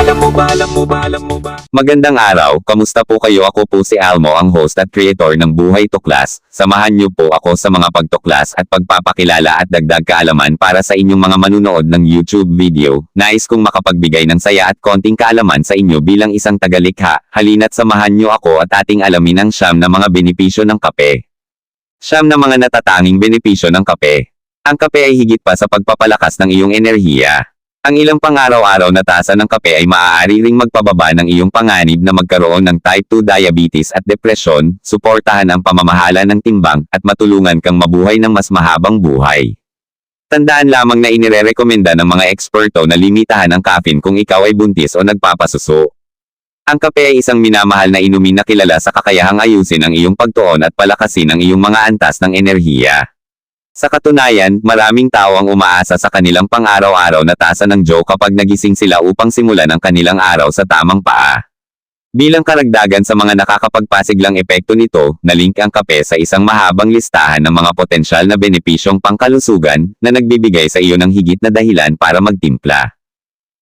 Alam mo ba, alam mo ba, alam mo ba? Magandang araw, kamusta po kayo? Ako po si Almo, ang host at creator ng Buhay Tuklas. Samahan niyo po ako sa mga pagtuklas at pagpapakilala at dagdag kaalaman para sa inyong mga manunood ng YouTube video. Nais kong makapagbigay ng saya at konting kaalaman sa inyo bilang isang tagalikha. Halina't samahan niyo ako at ating alamin ang siyam na mga benepisyo ng kape. Siyam na mga natatanging benepisyo ng kape. Ang kape ay higit pa sa pagpapalakas ng iyong enerhiya. Ang ilang pang-araw-araw na tasa ng kape ay maaari ring magpababa ng iyong panganib na magkaroon ng type 2 diabetes at depresyon, suportahan ang pamamahala ng timbang, at matulungan kang mabuhay ng mas mahabang buhay. Tandaan lamang na inirerekomenda ng mga eksperto na limitahan ang caffeine kung ikaw ay buntis o nagpapasuso. Ang kape ay isang minamahal na inumin na kilala sa kakayahang ayusin ang iyong pagtuon at palakasin ang iyong mga antas ng enerhiya. Sa katunayan, maraming tao ang umaasa sa kanilang pang-araw-araw na tasa ng Joe kapag nagising sila upang simulan ang kanilang araw sa tamang paa. Bilang karagdagan sa mga nakakapagpasiglang epekto nito, nalink ang kape sa isang mahabang listahan ng mga potensyal na benepisyong pangkalusugan na nagbibigay sa iyo ng higit na dahilan para magtimpla.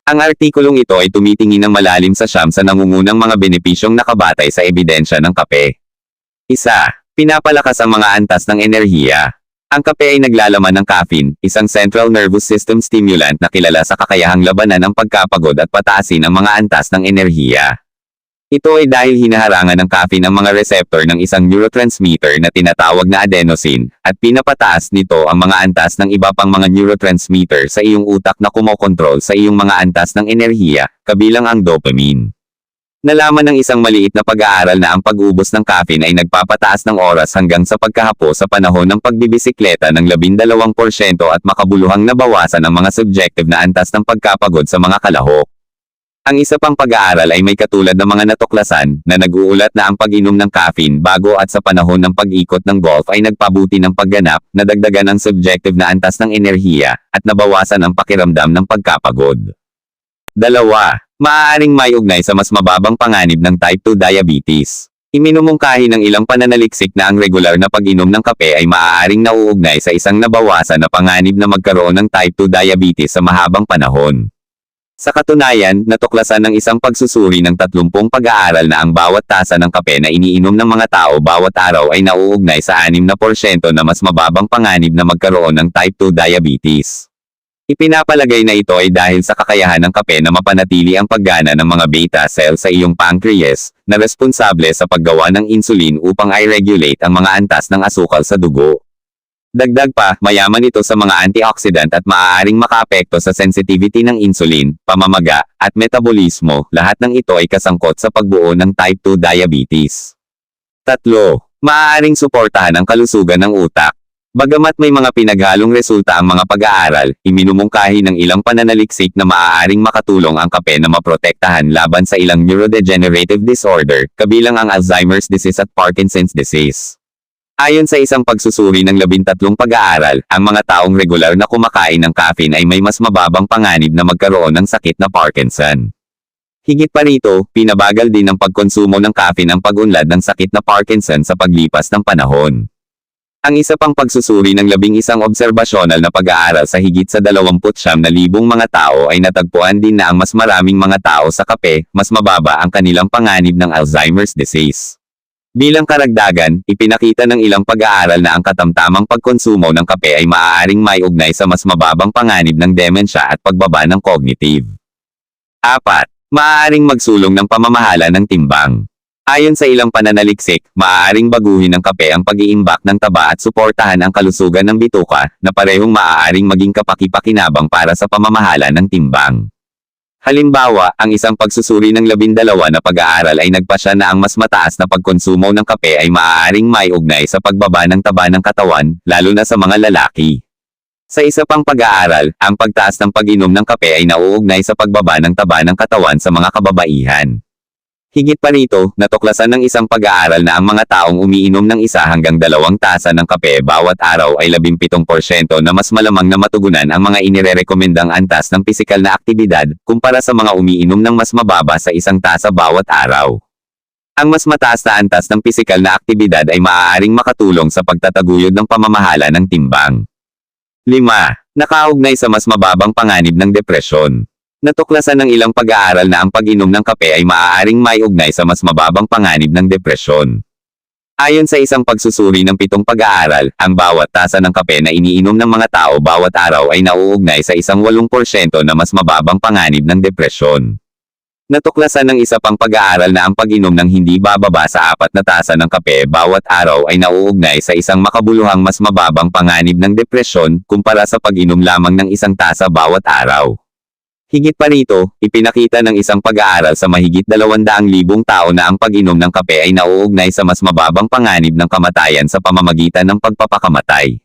Ang artikulong ito ay tumitingin ng malalim sa siyam sa nangungunang mga benepisyong nakabatay sa ebidensya ng kape. Isa, pinapalakas ang mga antas ng enerhiya. Ang kape ay naglalaman ng caffeine, isang central nervous system stimulant na kilala sa kakayahang labanan ng pagkapagod at pataasin ang mga antas ng enerhiya. Ito ay dahil hinaharangan ng caffeine ang mga receptor ng isang neurotransmitter na tinatawag na adenosine, at pinapataas nito ang mga antas ng iba pang mga neurotransmitter sa iyong utak na kumokontrol sa iyong mga antas ng enerhiya, kabilang ang dopamine. Nalaman ng isang maliit na pag-aaral na ang pag-ubos ng caffeine ay nagpapataas ng oras hanggang sa pagkahapo sa panahon ng pagbibisikleta ng 12% at makabuluhang nabawasan ang mga subjective na antas ng pagkapagod sa mga kalahok. Ang isa pang pag-aaral ay may katulad ng mga natuklasan na nag-uulat na ang pag-inom ng caffeine bago at sa panahon ng pag-ikot ng golf ay nagpabuti ng pagganap, nadagdagan ang subjective na antas ng enerhiya, at nabawasan ang pakiramdam ng pagkapagod. Dalawa, maaaring may ugnay sa mas mababang panganib ng type 2 diabetes. Iminumungkahi ng ilang pananaliksik na ang regular na pag-inom ng kape ay maaaring nauugnay sa isang nabawasan na panganib na magkaroon ng type 2 diabetes sa mahabang panahon. Sa katunayan, natuklasan ng isang pagsusuri ng 30 pag-aaral na ang bawat tasa ng kape na iniinom ng mga tao bawat araw ay nauugnay sa 6% na mas mababang panganib na magkaroon ng type 2 diabetes. Ipinapalagay na ito ay dahil sa kakayahan ng kape na mapanatili ang paggana ng mga beta cell sa iyong pancreas, na responsable sa paggawa ng insulin upang i-regulate ang mga antas ng asukal sa dugo. Dagdag pa, mayaman ito sa mga antioxidant at maaaring makaapekto sa sensitivity ng insulin, pamamaga, at metabolismo, lahat ng ito ay kasangkot sa pagbuo ng type 2 diabetes. Tatlo, maaaring suportahan ang kalusugan ng utak. Bagamat may mga pinaghalong resulta ang mga pag-aaral, iminumungkahi ng ilang pananaliksik na maaaring makatulong ang kape na maprotektahan laban sa ilang neurodegenerative disorder, kabilang ang Alzheimer's disease at Parkinson's disease. Ayon sa isang pagsusuri ng labintatlong pag-aaral, ang mga taong regular na kumakain ng caffeine ay may mas mababang panganib na magkaroon ng sakit na Parkinson. Higit pa rito, pinabagal din ng pagkonsumo ng caffeine ang pag-unlad ng sakit na Parkinson sa paglipas ng panahon. Ang isa pang pagsusuri ng labing isang obserbasyonal na pag-aaral sa higit sa 29,000 mga tao ay natagpuan din na ang mas maraming mga tao sa kape, mas mababa ang kanilang panganib ng Alzheimer's disease. Bilang karagdagan, ipinakita ng ilang pag-aaral na ang katamtamang pagkonsumo ng kape ay maaaring may ugnay sa mas mababang panganib ng demensya at pagbaba ng cognitive. 4. Maaaring magsulong ng pamamahala ng timbang. Ayon sa ilang pananaliksik, maaaring baguhin ng kape ang pag-iimbak ng taba at suportahan ang kalusugan ng bituka, na parehong maaaring maging kapaki-pakinabang para sa pamamahala ng timbang. Halimbawa, ang isang pagsusuri ng labindalawa na pag-aaral ay nagpasya na ang mas mataas na pagkonsumo ng kape ay maaaring may ugnay sa pagbaba ng taba ng katawan, lalo na sa mga lalaki. Sa isa pang pag-aaral, ang pagtaas ng pag-inom ng kape ay nauugnay sa pagbaba ng taba ng katawan sa mga kababaihan. Higit pa rito, natuklasan ng isang pag-aaral na ang mga taong umiinom ng isa hanggang dalawang tasa ng kape bawat araw ay 17% na mas malamang na matugunan ang mga inirerekomendang antas ng pisikal na aktibidad, kumpara sa mga umiinom ng mas mababa sa isang tasa bawat araw. Ang mas mataas na antas ng pisikal na aktibidad ay maaaring makatulong sa pagtataguyod ng pamamahala ng timbang. 5. Nakaugnay sa mas mababang panganib ng depresyon. Natuklasan ng ilang pag-aaral na ang pag-inom ng kape ay maaaring may ugnay sa mas mababang panganib ng depresyon. Ayon sa isang pagsusuri ng pitong pag-aaral, ang bawat tasa ng kape na iniinom ng mga tao bawat araw ay nauugnay sa isang 8% na mas mababang panganib ng depresyon. Natuklasan ng isa pang pag-aaral na ang pag-inom ng hindi bababa sa apat na tasa ng kape bawat araw ay nauugnay sa isang makabuluhang mas mababang panganib ng depresyon kumpara sa pag-inom lamang ng isang tasa bawat araw. Higit pa rito, ipinakita ng isang pag-aaral sa mahigit 200,000 tao na ang pag-inom ng kape ay nauugnay sa mas mababang panganib ng kamatayan sa pamamagitan ng pagpapakamatay.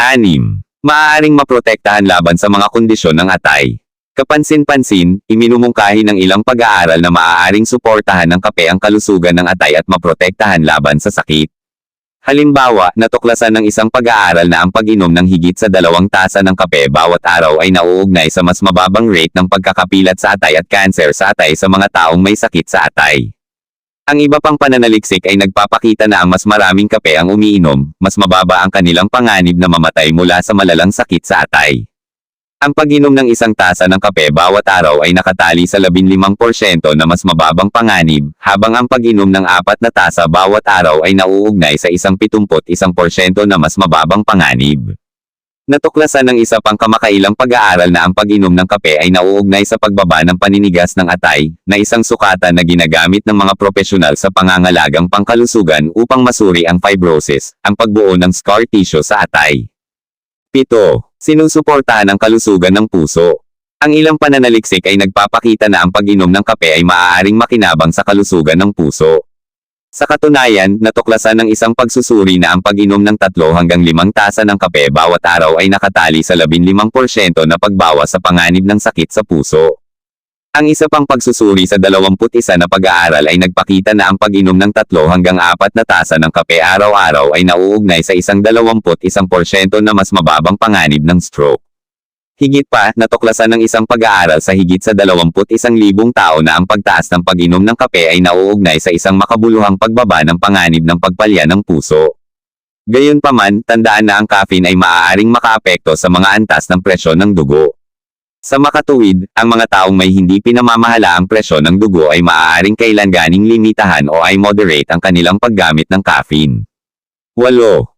6. Maaaring maprotektahan laban sa mga kondisyon ng atay. Kapansin-pansin, iminumungkahi ng ilang pag-aaral na maaaring suportahan ng kape ang kalusugan ng atay at maprotektahan laban sa sakit. Halimbawa, natuklasan ng isang pag-aaral na ang pag-inom ng higit sa dalawang tasa ng kape bawat araw ay nauugnay sa mas mababang rate ng pagkakapilat sa atay at cancer sa atay sa mga taong may sakit sa atay. Ang iba pang pananaliksik ay nagpapakita na ang mas maraming kape ang umiinom, mas mababa ang kanilang panganib na mamatay mula sa malalang sakit sa atay. Ang pag-inom ng isang tasa ng kape bawat araw ay nakatali sa 15% na mas mababang panganib, habang ang pag-inom ng apat na tasa bawat araw ay nauugnay sa isang 71% na mas mababang panganib. Natuklasan ng isa pang kamakailang pag-aaral na ang pag-inom ng kape ay nauugnay sa pagbaba ng paninigas ng atay, na isang sukatan na ginagamit ng mga profesional sa pangangalagang pangkalusugan upang masuri ang fibrosis, ang pagbuo ng scar tissue sa atay. 7. Sinusuportahan ang kalusugan ng puso. Ang ilang pananaliksik ay nagpapakita na ang pag-inom ng kape ay maaaring makinabang sa kalusugan ng puso. Sa katunayan, natuklasan ng isang pagsusuri na ang pag-inom ng 3 hanggang 5 tasa ng kape bawat araw ay nakatali sa 15% na pagbawas sa panganib ng sakit sa puso. Ang isa pang pagsusuri sa 21 na pag-aaral ay nagpakita na ang pag-inom ng 3 hanggang 4 na tasa ng kape araw-araw ay nauugnay sa isang 21% na mas mababang panganib ng stroke. Higit pa, natuklasan ng isang pag-aaral sa higit sa 21,000 tao na ang pagtaas ng pag-inom ng kape ay nauugnay sa isang makabuluhang pagbaba ng panganib ng pagpalya ng puso. Gayunpaman, tandaan na ang caffeine ay maaaring makaapekto sa mga antas ng presyon ng dugo. Sa makatuwid, ang mga taong may hindi pinamamahala ang presyon ng dugo ay maaaring kailanganing limitahan o ay moderate ang kanilang paggamit ng caffeine. 8.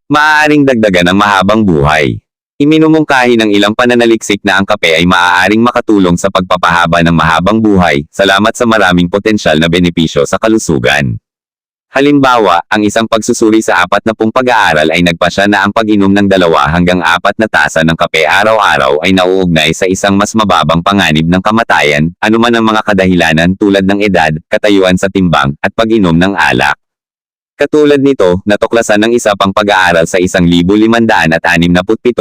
Maaaring dagdagan ng mahabang buhay. Iminumungkahi ng ilang pananaliksik na ang kape ay maaaring makatulong sa pagpapahaba ng mahabang buhay, salamat sa maraming potensyal na benepisyo sa kalusugan. Halimbawa, ang isang pagsusuri sa apat na pong pag-aaral ay nagpasya na ang pag-inom ng dalawa hanggang apat na tasa ng kape araw-araw ay nauugnay sa isang mas mababang panganib ng kamatayan, anuman ang mga kadahilanan tulad ng edad, katayuan sa timbang, at pag-inom ng alak. Katulad nito, natuklasan ng isa pang pag-aaral sa 1,567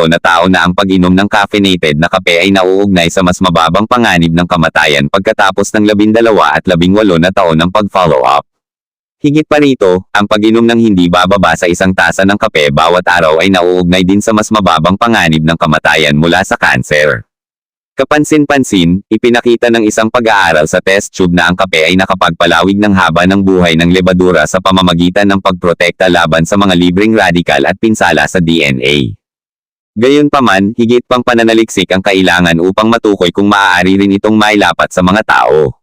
na tao na ang pag-inom ng caffeinated na kape ay nauugnay sa mas mababang panganib ng kamatayan pagkatapos ng 12 at 18 na taon ng pag-follow up. Higit pa rito, ang pag-inom ng hindi bababa sa isang tasa ng kape bawat araw ay nauugnay din sa mas mababang panganib ng kamatayan mula sa kanser. Kapansin-pansin, ipinakita ng isang pag-aaral sa test tube na ang kape ay nakapagpalawig ng haba ng buhay ng lebadura sa pamamagitan ng pagprotekta laban sa mga libreng radikal at pinsala sa DNA. Gayunpaman, higit pang pananaliksik ang kailangan upang matukoy kung maaari rin itong mailapat sa mga tao.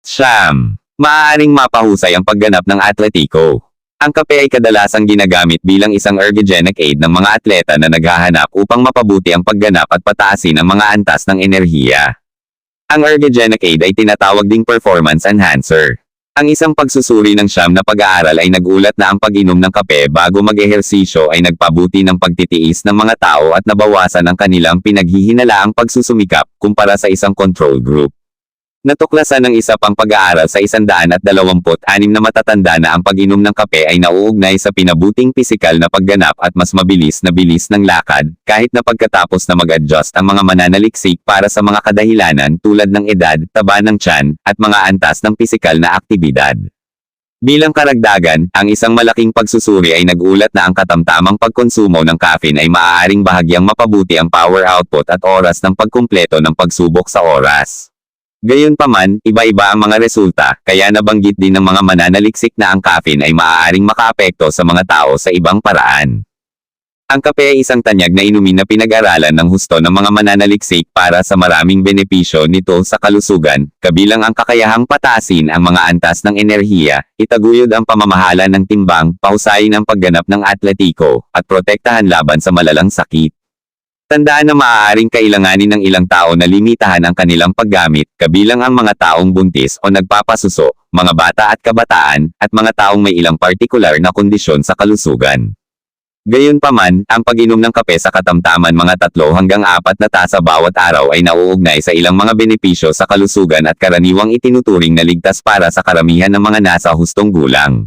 Siyam. Maaaring mapahusay ang pagganap ng atletiko. Ang kape ay kadalasang ginagamit bilang isang ergogenic aid ng mga atleta na naghahanap upang mapabuti ang pagganap at pataasin ang mga antas ng enerhiya. Ang ergogenic aid ay tinatawag ding performance enhancer. Ang isang pagsusuri ng siyam na pag-aaral ay nagulat na ang pag-inom ng kape bago mag-ehersisyo ay nagpabuti ng pagtitiis ng mga tao at nabawasan ang kanilang pinaghihinalaang pagsusumikap kumpara sa isang control group. Natuklasan ng isa pang pag-aaral sa 126 na matatanda na ang pag-inom ng kape ay nauugnay sa pinabuting pisikal na pagganap at mas mabilis na bilis ng lakad, kahit na pagkatapos na mag-adjust ang mga mananaliksik para sa mga kadahilanan tulad ng edad, taba ng tiyan, at mga antas ng pisikal na aktibidad. Bilang karagdagan, ang isang malaking pagsusuri ay nagulat na ang katamtamang pagkonsumo ng caffeine ay maaaring bahagyang mapabuti ang power output at oras ng pagkumpleto ng pagsubok sa oras. Gayunpaman, iba-iba ang mga resulta, kaya nabanggit din ng mga mananaliksik na ang caffeine ay maaaring makaapekto sa mga tao sa ibang paraan. Ang kape ay isang tanyag na inumin na pinag-aralan ng husto ng mga mananaliksik para sa maraming benepisyo nito sa kalusugan, kabilang ang kakayahang pataasin ang mga antas ng enerhiya, itaguyod ang pamamahala ng timbang, pahusayin ang pagganap ng atletiko, at protektahan laban sa malalang sakit. Tandaan na maaaring kailanganin ng ilang tao na limitahan ang kanilang paggamit, kabilang ang mga taong buntis o nagpapasuso, mga bata at kabataan, at mga taong may ilang partikular na kondisyon sa kalusugan. Gayunpaman, ang pag-inom ng kape sa katamtaman mga tatlo hanggang apat na tasa bawat araw ay nauugnay sa ilang mga benepisyo sa kalusugan at karaniwang itinuturing na ligtas para sa karamihan ng mga nasa hustong gulang.